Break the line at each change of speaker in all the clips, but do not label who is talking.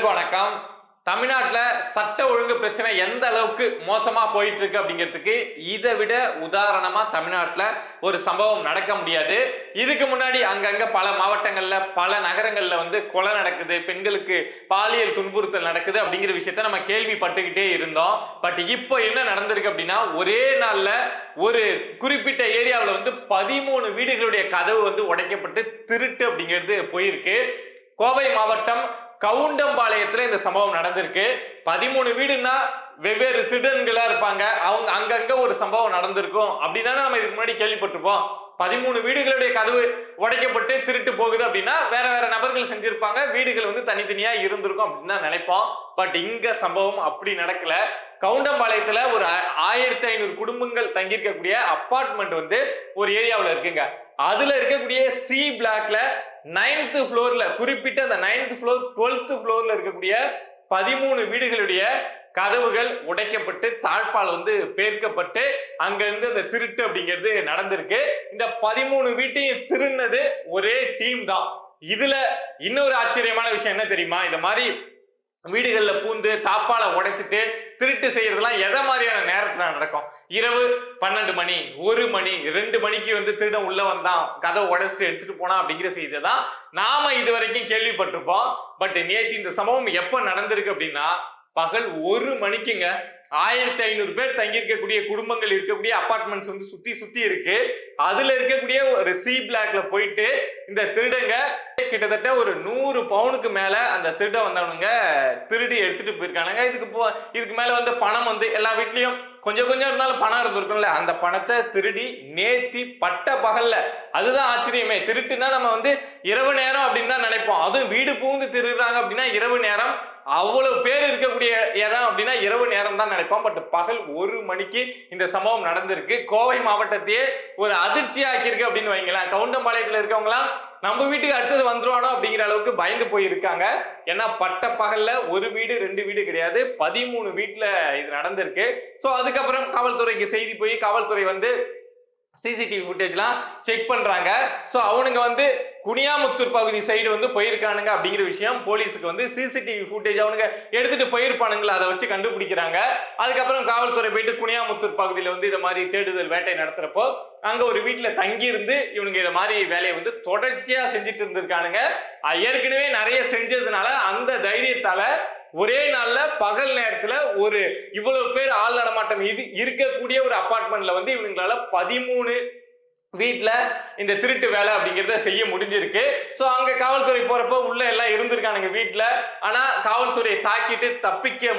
அனைவருக்கும் வணக்கம். தமிழ்நாட்டில் சட்ட ஒழுங்கு பிரச்சனை எந்த அளவுக்கு மோசமா போயிட்டு இருக்கு அப்படிங்கிறதுக்கு இதை விட உதாரணமா தமிழ்நாட்டில் ஒரு சம்பவம் நடக்க முடியாது. இதுக்கு முன்னாடி அங்கங்க பல மாவட்டங்கள்ல பல நகரங்கள்ல வந்து கொலை நடக்குது பெண்களுக்கு பாலியல் துன்புறுத்தல் நடக்குது அப்படிங்கிற விஷயத்த நம்ம கேள்விப்பட்டுக்கிட்டே இருந்தோம். பட் இப்போ என்ன நடந்திருக்கு அப்படின்னா ஒரே நாள்ல ஒரு குறிப்பிட்ட ஏரியாவில் வந்து பதிமூணு வீடுகளுடைய கதவு வந்து உடைக்கப்பட்டு திருட்டு அப்படிங்கிறது போயிருக்கு. கோவை மாவட்டம் கவுண்டம்பாளையத்துல இந்த சம்பவம் நடந்திருக்கு. பதிமூணு வீடுன்னா வெவ்வேறு திருடன்களா இருப்பாங்க. அவங்க அங்கங்க ஒரு சம்பவம் நடந்திருக்கும். அப்படிதானே நம்ம இதுக்கு முன்னாடி கேள்விப்பட்டிருப்போம். பதிமூணு வீடுகளுடைய கதவு உடைக்கப்பட்டு திருட்டு போகுது அப்படின்னா வேற வேற நபர்கள் செஞ்சிருப்பாங்க. வீடுகள் வந்து தனித்தனியா இருந்திருக்கும் அப்படின்னு தான் நினைப்போம். பட் இங்க சம்பவம் அப்படி நடக்கல. கவுண்டம்பாளையத்துல ஒரு ஆயிரத்தி ஐநூறு குடும்பங்கள் தங்கியிருக்கக்கூடிய அப்பார்ட்மெண்ட் வந்து ஒரு ஏரியாவில் இருக்குங்க. அதுல இருக்கக்கூடிய சி பிளாக்ல நைன்த் ஃப்ளோர்ல குறிப்பிட்ட அந்த நைன்த் ஃப்ளோர் டுவெல்த் ஃப்ளோர்ல இருக்கக்கூடிய பதிமூணு வீடுகளுடைய கதவுகள் உடைக்கப்பட்டு தாழ்பால் வந்து பேர்க்கப்பட்டு அங்கேருந்து அந்த திருட்டு அப்படிங்கிறது நடந்திருக்கு. இந்த பதிமூணு வீட்டையும் திருநது ஒரே டீம் தான். இதுல இன்னொரு ஆச்சரியமான விஷயம் என்ன தெரியுமா? இந்த மாதிரி வீடுகளில் பூந்து தாப்பால உடைச்சிட்டு திருட்டு செய்யறதெல்லாம் எதை மாதிரியான நேரத்தில் நடக்கும்? இரவு பன்னெண்டு மணி ஒரு மணி ரெண்டு மணிக்கு வந்து திருடம் உள்ள வந்தான் கதை உடைச்சிட்டு எடுத்துட்டு போனா அப்படிங்கிற செய்தி தான் நாம இது வரைக்கும் கேள்விப்பட்டிருப்போம். பட் நேத்து இந்த சம்பவம் எப்போ நடந்திருக்கு அப்படின்னா பகல் ஒரு மணிக்குங்க. ஆயிரத்தி ஐநூறு பேர் தங்கியிருக்கக்கூடிய குடும்பங்கள் இருக்கக்கூடிய அபார்ட்மெண்ட்ஸ் வந்து சுத்தி சுத்தி இருக்கு. அதுல இருக்கக்கூடிய ஒரு சி பிளாக்ல போயிட்டு இந்த திருடங்க கிட்டத்தட்ட ஒரு நூறு பவுனுக்கு மேல அந்த திருட வந்தவனுங்க திருடி எடுத்துட்டு போயிருக்கானுங்க. இதுக்கு போ இதுக்கு மேல வந்து பணம் வந்து எல்லா வீட்லயும் கொஞ்சம் கொஞ்சம் இருந்தாலும் பணம் இருந்திருக்கும்ல. அந்த பணத்தை திருடி நேத்தி பட்ட பகல்ல அதுதான் ஆச்சரியமே. திருட்டுனா நம்ம வந்து இரவு நேரம் அப்படின்னு தான் நினைப்போம். அதுவும் வீடு பூந்து திருடுறாங்க அப்படின்னா இரவு நேரம். அவ்வளவு பேர் இருக்கக்கூடிய இடம் அப்படின்னா இரவு நேரம் தான் நினைப்போம். பட் பகல் ஒரு மணிக்கு இந்த சம்பவம் நடந்திருக்கு. கோவை மாவட்டத்தையே ஒரு அதிர்ச்சி ஆக்கியிருக்கு அப்படின்னு வைங்களேன். கவுண்டம்பாளையத்துல இருக்கவங்களாம் நம்ம வீட்டுக்கு அடுத்தது வந்துருவானோ அப்படிங்கிற அளவுக்கு பயந்து போயிருக்காங்க. ஏன்னா பட்ட பகல்ல ஒரு வீடு ரெண்டு வீடு கிடையாது. பதிமூணு வீட்டுல இது நடந்திருக்கு. ஸோ அதுக்கப்புறம் காவல்துறைக்கு செய்தி போய் காவல்துறை வந்து சிசிடிவி ஃபுட்டேஜ்லாம் செக் பண்ணுறாங்க ஸோ அவனுங்க வந்து குனியாமுத்தூர் பகுதி சைடு வந்து போயிருக்கானுங்க அப்படிங்கிற விஷயம் போலீஸுக்கு வந்து சிசிடிவி ஃபுட்டேஜ் அவனுங்க எடுத்துட்டு போயிருப்பானுங்களா? அதை வச்சு கண்டுபிடிக்கிறாங்க. அதுக்கப்புறம் காவல்துறை போயிட்டு குனியாமுத்தூர் பகுதியில் வந்து இதை மாதிரி தேடுதல் வேட்டை நடத்துறப்போ அங்கே ஒரு வீட்டில் தங்கியிருந்து இவனுங்க இதை மாதிரி வேலையை வந்து தொடர்ச்சியாக செஞ்சுட்டு இருந்திருக்கானுங்க. ஏற்கனவே நிறைய செஞ்சதுனால தைரியத்தால ஒரே நாள்ல பகல் நேரத்துல ஒரு இவ்வளவு பேர் ஆள் நடமாட்டம் இரு- இருக்கக்கூடிய ஒரு அபார்ட்மெண்ட்ல வந்து இவங்களால பதிமூணு வீட்டில் இந்த திருட்டு வேலை அப்படிங்கிறத செய்ய முடிஞ்சிருக்கு. ஸோ அங்க காவல்துறை போகிறப்போ உள்ள எல்லாம் இருந்திருக்கானுங்க வீட்டில் ஆனா காவல்துறையை தாக்கிட்டு தப்பிக்க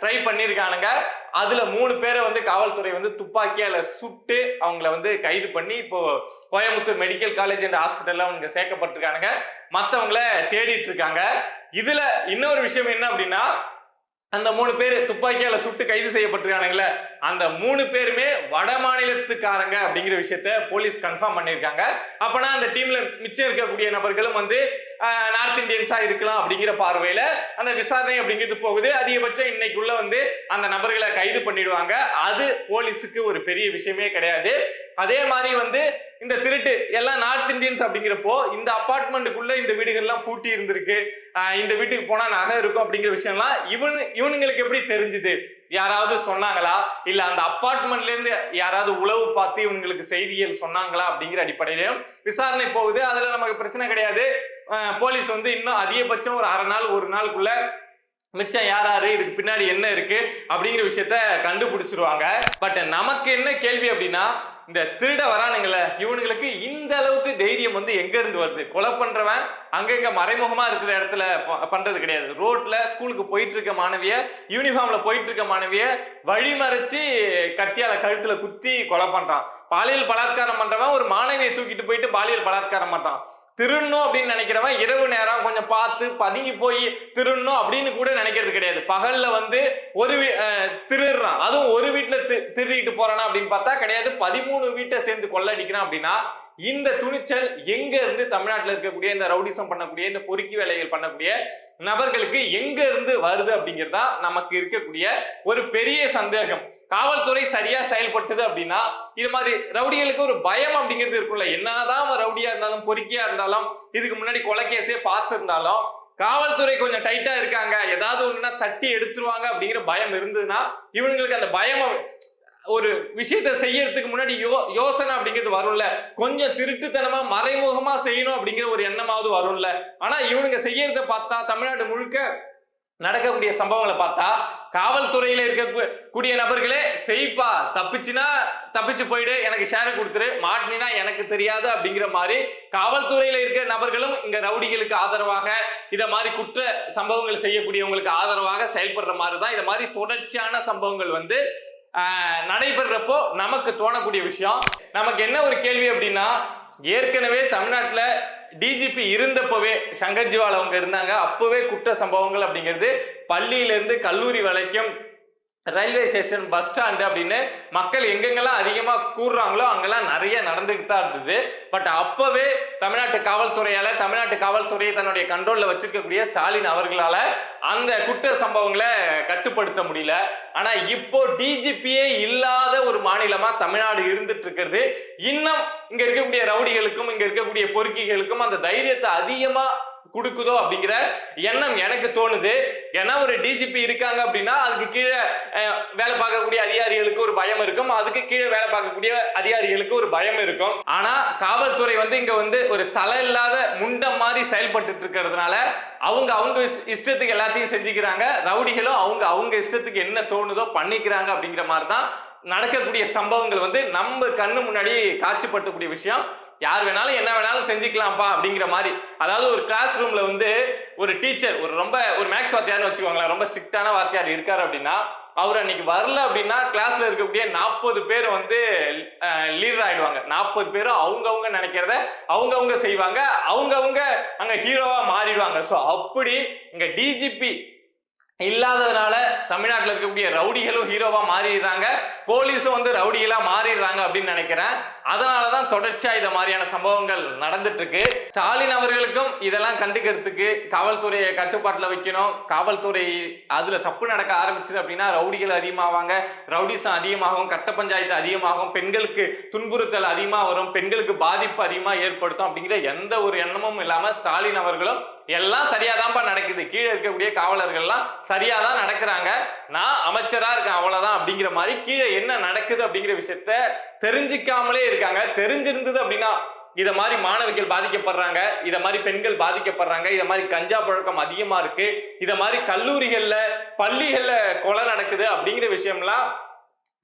ட்ரை பண்ணியிருக்கானுங்க அதுல மூணு பேரை வந்து காவல்துறை வந்து துப்பாக்கியால சுட்டு அவங்கள வந்து கைது பண்ணி இப்போ கோயம்புத்தூர் மெடிக்கல் காலேஜ் அண்ட் ஹாஸ்பிட்டல்ல அவங்க சேர்க்கப்பட்டிருக்கானுங்க. மத்தவங்கள தேடிட்டு இருக்காங்க. இதுல இன்னொரு விஷயம் என்ன அப்படின்னா அந்த மூணு பேர் துப்பாக்கியால சுட்டு கைது செய்யப்பட்டிருக்கானுங்களே அந்த மூணு பேருமே வட மாநிலத்துக்காரங்க அப்படிங்கிற விஷயத்த போலீஸ் கன்ஃபார்ம் பண்ணியிருக்காங்க. அப்பனா அந்த டீம்ல மிச்சம் இருக்கக்கூடிய நபர்களும் வந்து நார்த் இந்தியன்ஸா இருக்கலாம் அப்படிங்கிற பார்வையில அந்த விசாரணை அப்படிங்கிறது போகுது. அதிகபட்சம் இன்னைக்குள்ள வந்து அந்த நபர்களை கைது பண்ணிடுவாங்க. அது போலீஸுக்கு ஒரு பெரிய விஷயமே கிடையாது. அதே மாதிரி வந்து இந்த திருட்டு எல்லாம் நார்த் இந்தியன்ஸ் அப்படிங்கிறப்போ இந்த அப்பார்ட்மெண்ட்டுக்குள்ள இந்த வீடுகள்லாம் பூட்டி இருந்திருக்கு. இந்த வீட்டுக்கு போனா நகை இருக்கும் அப்படிங்கிற விஷயம்லாம் இவனு இவனுங்களுக்கு எப்படி தெரிஞ்சுது? யாராவது சொன்னாங்களா? இல்ல அந்த அப்பார்ட்மெண்ட்ல இருந்து யாராவது உளவு பார்த்து இவங்களுக்கு செய்திகள் சொன்னாங்களா அப்படிங்கிற அடிப்படையிலும் விசாரணை போகுது. அதுல நமக்கு பிரச்சனை கிடையாது. போலீஸ் வந்து இன்னும் அதிகபட்சம் ஒரு அரை நாள் ஒரு நாளுக்குள்ள மிச்சம் யார் யாரு இதுக்கு பின்னாடி என்ன இருக்கு அப்படிங்கிற விஷயத்த கண்டுபிடிச்சிருவாங்க. பட் நமக்கு என்ன கேள்வி அப்படின்னா இந்த திருட வரானுங்கள இவனுங்களுக்கு இந்த அளவுக்கு தைரியம் வந்து எங்க இருந்து வருது? கொலை பண்றவன் அங்கங்க மறைமுகமா இருக்கிற இடத்துல ப- பண்றது கிடையாது. ரோட்ல ஸ்கூலுக்கு போயிட்டு இருக்க மாணவிய யூனிஃபார்ம்ல போயிட்டு இருக்க மாணவிய வழிமறைச்சு கத்தியால கழுத்துல குத்தி கொலை பண்றான். பாலியல் பலாத்காரம் பண்றவன் ஒரு மாணவியை தூக்கிட்டு போயிட்டு பாலியல் பலாத்காரம் பண்றான். திருடணும் அப்படின்னு நினைக்கிறவன் இரவு நேரம் கொஞ்சம் பார்த்து பதுங்கி போய் திருடணும் அப்படின்னு கூட நினைக்கிறது கிடையாது. பகல்ல வந்து ஒரு வீ- திருடுறான். அதுவும் ஒரு வீட்டுல திரு திருடிட்டு போறானா அப்படின்னு பார்த்தா கிடையாது. பதிமூணு வீட்டை சேர்ந்து கொள்ளடிக்கிறான் அப்படின்னா இந்த துணிச்சல் எங்க இருந்து தமிழ்நாட்டில் இருக்கக்கூடிய இந்த ரவுடிசம் பண்ணக்கூடிய இந்த பொறுக்கி வேலைகள் பண்ணக்கூடிய நபர்களுக்கு எங்க இருந்து வருது தான் நமக்கு இருக்கக்கூடிய ஒரு பெரிய சந்தேகம். காவல்துறை சரியா செயல்பட்டது அப்படின்னா இது மாதிரி ரவுடிகளுக்கு ஒரு பயம் அப்படிங்கிறது இருக்கும்ல. என்னதான் ரவுடியா இருந்தாலும் பொறுக்கியா இருந்தாலும் இதுக்கு முன்னாடி கொலை கேஸே காவல்துறை கொஞ்சம் டைட்டா இருக்காங்க. ஏதாவது ஒண்ணுனா தட்டி எடுத்துருவாங்க அப்படிங்கிற பயம் இருந்ததுன்னா இவனுங்களுக்கு அந்த பயம் ஒரு விஷயத்த செய்யறதுக்கு முன்னாடி யோ யோசனை அப்படிங்கிறது வரும்ல. கொஞ்சம் திருட்டுத்தனமா மறைமுகமா செய்யணும் அப்படிங்கிற ஒரு எண்ணமாவது வரும்ல. ஆனா இவனுங்க செய்யறத பார்த்தா தமிழ்நாடு முழுக்க நடக்கக்கூடிய சம்பவங்களை பார்த்தா காவல்துறையில இருக்கக்கூடிய நபர்களே செய்ப்பா தப்பிச்சுனா தப்பிச்சு போயிடு எனக்கு ஷேர் கொடுத்துரு மாட்டினா எனக்கு தெரியாது அப்படிங்கிற மாதிரி காவல்துறையில இருக்க நபர்களும் இங்க ரவுடிகளுக்கு ஆதரவாக இத மாதிரி குற்ற சம்பவங்கள் செய்யக்கூடியவங்களுக்கு ஆதரவாக செயல்படுற மாதிரி தான் இத மாதிரி தொடர்ச்சியான சம்பவங்கள் வந்து நடைபெறப்போ நமக்கு தோணக்கூடிய விஷயம். நமக்கு என்ன ஒரு கேள்வி அப்படின்னா ஏற்கனவே தமிழ்நாட்டில் டிஜிபி இருந்தப்பவே சங்கர் ஜிவால் அவங்க இருந்தாங்க. அப்பவே குற்ற சம்பவங்கள் அப்படிங்கிறது பள்ளியிலிருந்து கல்லூரி வரைக்கும் ரயில்வே ஸ்டேஷன் பஸ் ஸ்டாண்டு அப்படின்னு மக்கள் எங்கெங்கெல்லாம் அதிகமா கூடுறாங்களோ அங்கெல்லாம் நிறைய நடந்துகிட்டு தான் இருந்தது. பட் அப்பவே தமிழ்நாட்டு காவல்துறையால தமிழ்நாட்டு காவல்துறையை தன்னுடைய கண்ட்ரோல்ல வச்சிருக்கக்கூடிய ஸ்டாலின் அவர்களால அந்த குற்ற சம்பவங்களை கட்டுப்படுத்த முடியல. ஆனா இப்போ டிஜிபியே இல்லாத ஒரு மாநிலமா தமிழ்நாடு இருந்துட்டு இருக்கிறது. இன்னும் இங்க இருக்கக்கூடிய ரவுடிகளுக்கும் இங்க இருக்கக்கூடிய பொறுக்கிகளுக்கும் அந்த தைரியத்தை அதிகமா கொடுக்குதோ அப்படிங்கிற எண்ணம் எனக்கு தோணுது. ஏன்னா ஒரு டிஜிபி இருக்காங்க அப்படின்னா அதுக்கு கீழே வேலை பார்க்கக்கூடிய அதிகாரிகளுக்கு ஒரு பயம் இருக்கும். அதுக்கு கீழே வேலை பார்க்கக்கூடிய அதிகாரிகளுக்கு ஒரு பயம் இருக்கும். ஆனா காவல்துறை வந்து இங்க வந்து ஒரு தலை இல்லாத முண்டம் மாதிரி செயல்பட்டு இருக்கிறதுனால அவங்க அவங்க இஷ்டத்துக்கு எல்லாத்தையும் செஞ்சுக்கிறாங்க. ரவுடிகளும் அவங்க அவங்க இஷ்டத்துக்கு என்ன தோணுதோ பண்ணிக்கிறாங்க அப்படிங்கிற மாதிரி தான் நடக்கக்கூடிய சம்பவங்கள் வந்து நம்ம கண்ணு முன்னாடி காட்சிப்படுத்தக்கூடிய விஷயம். யார் வேணாலும் என்ன வேணாலும் செஞ்சுக்கலாம்ப்பா அப்படிங்கிற மாதிரி. அதாவது ஒரு கிளாஸ் ரூம்ல வந்து ஒரு டீச்சர் ஒரு ரொம்ப ஒரு மேக்ஸ் வாத்தியார்னு வச்சுக்கோங்களேன் ரொம்ப ஸ்ட்ரிக்டான வாத்தியார் இருக்காரு அப்படின்னா அவர் அன்னைக்கு வரல அப்படின்னா கிளாஸ்ல இருக்கக்கூடிய நாற்பது பேர் வந்து லீடர் ஆயிடுவாங்க. நாற்பது பேரும் அவங்கவுங்க நினைக்கிறத அவங்கவுங்க செய்வாங்க. அவங்கவுங்க அங்க ஹீரோவா மாறிடுவாங்க. ஸோ அப்படி இங்க டிஜிபி இல்லாததுனால தமிழ்நாட்டில் இருக்கக்கூடிய ரவுடிகளும் ஹீரோவாக மாறிடுறாங்க. போலீஸும் வந்து ரவுடிகளாக மாறிடுறாங்க அப்படின்னு நினைக்கிறேன். அதனால தான் தொடர்ச்சியாக இதை மாதிரியான சம்பவங்கள் நடந்துட்டு இருக்கு ஸ்டாலின் அவர்களுக்கும் இதெல்லாம் கண்டுக்கிறதுக்கு காவல்துறையை கட்டுப்பாட்டில் வைக்கணும். காவல்துறை அதில் தப்பு நடக்க ஆரம்பிச்சது அப்படின்னா ரவுடிகள் அதிகமாவாங்க. ரவுடிசம் அதிகமாகும் கட்ட பஞ்சாயத்து அதிகமாகும் பெண்களுக்கு துன்புறுத்தல் அதிகமாக வரும் பெண்களுக்கு பாதிப்பு அதிகமாக ஏற்படுத்தும் அப்படிங்கிற எந்த ஒரு எண்ணமும் இல்லாமல் ஸ்டாலின் அவர்களும் எல்லாம் சரியாதான்ப்பா நடக்குது. கீழே இருக்கக்கூடிய காவலர்கள்லாம் சரியாதான் நடக்கிறாங்க. நான் அமைச்சரா இருக்கேன் அவ்வளவுதான் அப்படிங்கிற மாதிரி கீழே என்ன நடக்குது அப்படிங்கிற விஷயத்த தெரிஞ்சுக்காமலே இருக்காங்க. தெரிஞ்சிருந்தது அப்படின்னா இத மாதிரி மாணவிகள் பாதிக்கப்படுறாங்க இத மாதிரி பெண்கள் பாதிக்கப்படுறாங்க இத மாதிரி கஞ்சா பழக்கம் அதிகமா இருக்கு இத மாதிரி கல்லூரிகள்ல பள்ளிகள்ல கொலை நடக்குது அப்படிங்கிற விஷயம்லாம்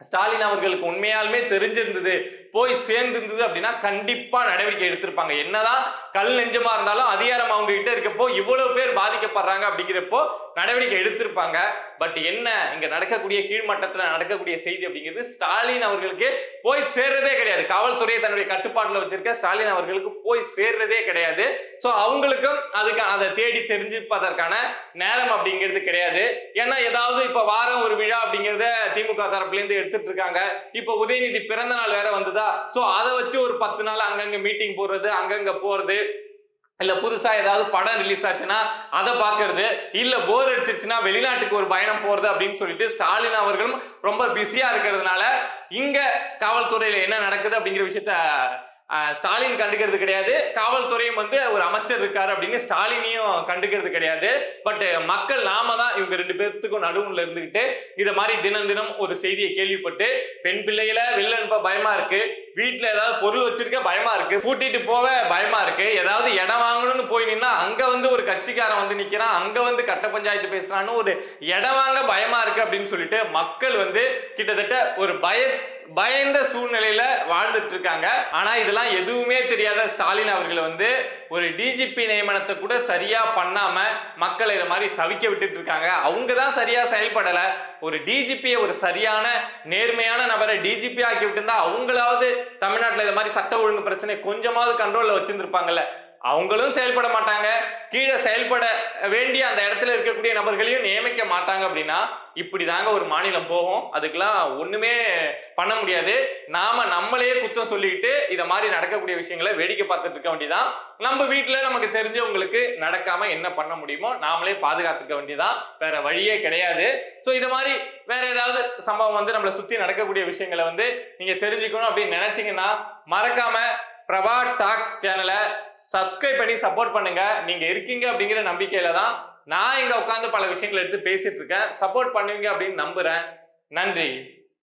ஸ்டாலின் அவர்களுக்கு உண்மையாலுமே தெரிஞ்சிருந்தது. போய் சேர்ந்திருந்தது அப்படின்னா கண்டிப்பா நடவடிக்கை எடுத்திருப்பாங்க. என்னதான் கல் நெஞ்சமா இருந்தாலும் அதிகாரம் அவங்க கிட்ட இருக்கப்போ இவ்வளவு பேர் பாதிக்கப்படுறாங்க அப்படிங்கிறப்போ நடவடிக்கை எடுத்திருப்பாங்க. பட் என்ன இங்க நடக்கக்கூடிய கீழ்மட்டத்துல நடக்கக்கூடிய செய்தி அப்படிங்கிறது ஸ்டாலின் அவர்களுக்கு போய் சேர்றதே கிடையாது. காவல்துறையை தன்னுடைய கட்டுப்பாட்டுல வச்சிருக்க ஸ்டாலின் அவர்களுக்கு போய் சேர்றதே கிடையாது. சோ அவங்களுக்கும் அதுக்கு அதை தேடி தெரிஞ்சுப்பதற்கான நேரம் அப்படிங்கிறது கிடையாது. ஏன்னா ஏதாவது இப்ப வாரம் ஒரு விழா அப்படிங்கிறத திமுக தரப்புல இருந்து எடுத்துட்டு இருக்காங்க. இப்ப உதயநிதி பிறந்த நாள் வேற வந்ததா? ஸோ அதை வச்சு ஒரு பத்து நாள் அங்கங்கே மீட்டிங் போடுறது அங்கங்கே போறது. இல்ல புதுசா ஏதாவது படம் ரிலீஸ் ஆச்சுன்னா அதை பாக்குறது இல்ல போர் அடிச்சிருச்சுன்னா வெளிநாட்டுக்கு ஒரு பயணம் போறது அப்படின்னு சொல்லிட்டு ஸ்டாலின் அவர்களும் ரொம்ப பிஸியா இருக்கிறதுனால இங்க காவல்துறையில என்ன நடக்குது அப்படிங்கிற விஷயத்த ஸ்டாலின் கண்டுக்கிறது கிடையாது. காவல்துறையும் வந்து ஒரு அமைச்சர் இருக்காரு அப்படின்னு ஸ்டாலினையும் கண்டுக்கிறது கிடையாது. பட் மக்கள் நாம தான் இவங்க ரெண்டு பேர்த்துக்கும் நடுவுல இருந்துகிட்டு இதை மாதிரி தினம் தினம் ஒரு செய்தியை கேள்விப்பட்டு பெண் பிள்ளைகளை வெளில அனுப்ப பயமா இருக்கு? வீட்டுல ஏதாவது பொருள் வச்சிருக்க பயமா இருக்கு? கூட்டிட்டு போக பயமா இருக்கு? ஏதாவது இடம் வாங்கணும்னு போய் நின்னா அங்க வந்து ஒரு கட்சிக்காரன் வந்து நிக்கிறான் அங்க வந்து கட்ட பஞ்சாயத்து பேசுறான்னு ஒரு இடம் வாங்க பயமா இருக்கு அப்படின்னு சொல்லிட்டு மக்கள் வந்து கிட்டத்தட்ட ஒரு பய பயந்த சூழ்நிலையில வாழ்ந்துட்டு இருக்காங்க. ஆனா இதெல்லாம் எதுவுமே தெரியாத ஸ்டாலின் அவர்கள் வந்து ஒரு டிஜிபி நியமனத்தை கூட சரியா பண்ணாம மக்களை இதை மாதிரி தவிக்க விட்டுட்டு இருக்காங்க. அவங்க தான் சரியா செயல்படல. ஒரு டிஜிபியை ஒரு சரியான நேர்மையான நபரை டிஜிபி ஆக்கி விட்டுருந்தா அவங்களாவது தமிழ்நாட்டில் இதை மாதிரி சட்ட ஒழுங்கு பிரச்சனை கொஞ்சமாவது கண்ட்ரோல்ல வச்சிருந்திருப்பாங்கல்ல. அவங்களும் செயல்பட மாட்டாங்க. கீழே செயல்பட வேண்டிய அந்த இடத்துல இருக்கக்கூடிய நபர்களையும் நியமிக்க மாட்டாங்க அப்படின்னா இப்படி தாங்க ஒரு மாநிலம் போகும். அதுக்கெல்லாம் ஒண்ணுமே பண்ண முடியாது. நாம நம்மளே குத்தம் சொல்லிக்கிட்டு இத மாதிரி நடக்கக்கூடிய விஷயங்களை வேடிக்கை பார்த்துட்டு இருக்க வேண்டியதான் நம்ம வீட்டுல நமக்கு தெரிஞ்சவங்களுக்கு நடக்காம என்ன பண்ண முடியுமோ நாமளே பாதுகாத்துக்க வேண்டியதான் வேற வழியே கிடையாது. ஸோ இது மாதிரி வேற ஏதாவது சம்பவம் வந்து நம்மளை சுத்தி நடக்கக்கூடிய விஷயங்களை வந்து நீங்க தெரிஞ்சுக்கணும் அப்படின்னு நினைச்சீங்கன்னா மறக்காம பிரபா டாக்ஸ் சேனலை சப்ஸ்கிரைப் பண்ணி சப்போர்ட் பண்ணுங்க. நீங்க இருக்கீங்க அப்படிங்கிற நம்பிக்கையில தான் நான் இங்க உட்காந்து பல விஷயங்களை எடுத்து பேசிட்டு இருக்கேன். சப்போர்ட் பண்ணுவீங்க அப்படின்னு நம்புறேன். நன்றி.